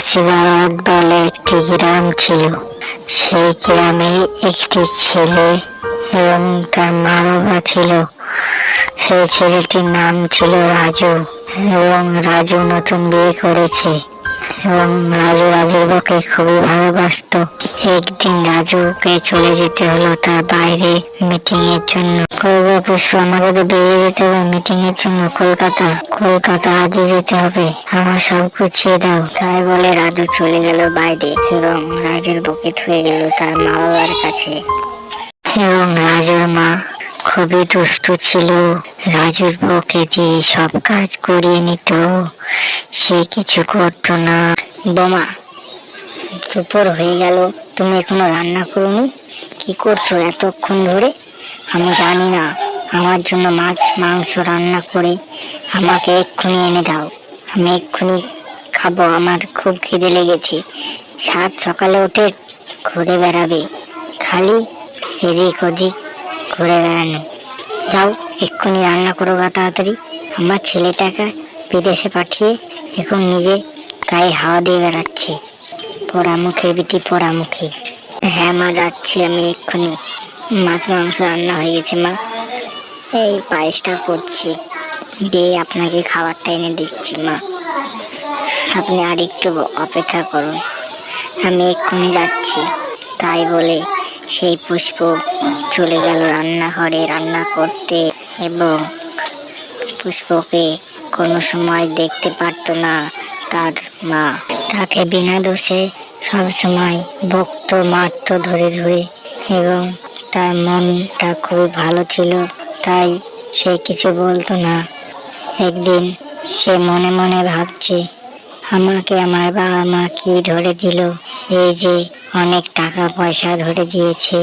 মুর্শিদাবাদ বলে একটি গ্রাম ছিল। সেই গ্রামে একটি ছেলে এবং তার মা বাবা ছিল। সেই ছেলেটির নাম ছিল রাজু এবং রাজু নতুন বিয়ে করেছে। এবং রাজু রাজুর বউকে খুবই ভালোবাসত। একদিন রাজুকে চলে যেতে হলো তার বাইরে মিটিং এর জন্য পুষ্প আমাকে তো বেরিয়ে যেতে হবে মিটিং এর জন্য। কলকাতা কলকাতা আজই যেতে হবে। আমার সব গুছিয়ে দাও। তাই বলে রাজু চলে গেল বাইরে এবং রাজুর বকে থুয়ে গেল তার মা বাবার কাছে। এবং রাজুর মা খুবই দুষ্টু ছিল। রাজুর বউকে দিয়ে সব কাজ করিয়ে নিত। সে কিছু করতো না। বোমা, দুপুর হয়ে গেল। তুমি এখনও রান্না করোনি? কি করছ এতক্ষণ ধরে? আমি জানি না। আমার জন্য মাছ, মাংস রান্না করে আমাকে এক্ষুনি এনে দাও। আমি এক্ষুনি খাব। আমার খুব খিদে লেগেছে। সাত সকালে উঠে ঘুরে বেড়াবে। খালি এদিক ওদিক ঘুরে বেড়ানো। যাও, এক্ষুনি রান্না করো গা তাড়াতাড়ি। আমার ছেলেটাকে বিদেশে পাঠিয়ে এখন নিজে গায়ে হাওয়া দিয়ে বেড়াচ্ছে। পোড়ামুখের বিটি পোড়ামুখী। হ্যাঁ মা, যাচ্ছি আমি এক্ষুনি। মাছ, মাংস রান্না হয়ে গেছে মা। এই পায়েসটা করছি। দিয়ে আপনাকে খাবারটা এনে দিচ্ছি মা। আপনি আর একটু অপেক্ষা করুন। আমি এক্ষুনি যাচ্ছি। তাই বলে সেই পুষ্প চলে গেল রান্নাঘরে রান্না করতে এবং পুষ্পকে কোনো সময় দেখতে পারতো না তার মা। তাকে বিনা দোষে সব সময় বকতো, মারতো ধরে ধরে এবং তার মনটা খুব ভালো ছিল, তাই সে কিছু বলতো না। একদিন সে মনে মনে ভাবছে, আমাকে আমার বাবা মা কি ধরে দিল? এই যে অনেক টাকা পয়সা ধরে দিয়েছে।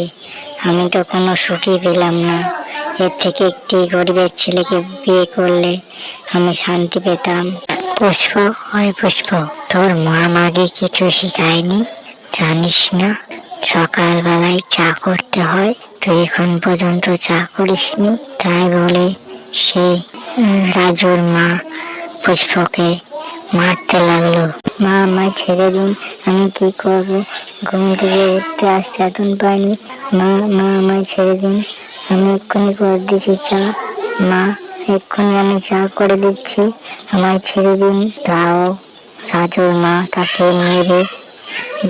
আমি তো কোনো সুখই পেলাম না। এর থেকে একটি গরিবের ছেলেকে বিয়ে করলে আমি শান্তি পেতাম। পুষ্প ওই পুষ্প, তোর মা মাকে কিছু শিখায়নি? জানিস না, সকালবেলায় চা করতে হয়। তুই এখন পর্যন্ত চা করিসনি? তাই বলে সেই রাজুর মা পুষ্পকে মারতে লাগল। মা, আমায় ছেড়ে দিন, আমি কি করব? ঘুম থেকে উঠতে আসছে এখন পাইনি। মা মা, আমায় ছেড়ে দিন, আমি এক্ষুনি করে দিচ্ছি চা। মা, এক্ষুনি আমি চা করে দিচ্ছি, আমায় ছেড়ে দিন। তাও রাজুর মা তাকে মেরে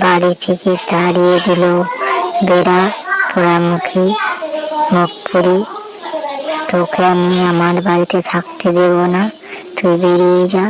বাড়ি থেকে তাড়িয়ে দিল। বেড়া, পোড়ামুখী মুখ পুরি তোকে আমি আমার বাড়িতে থাকতে দেব না। তুই বেরিয়ে যা।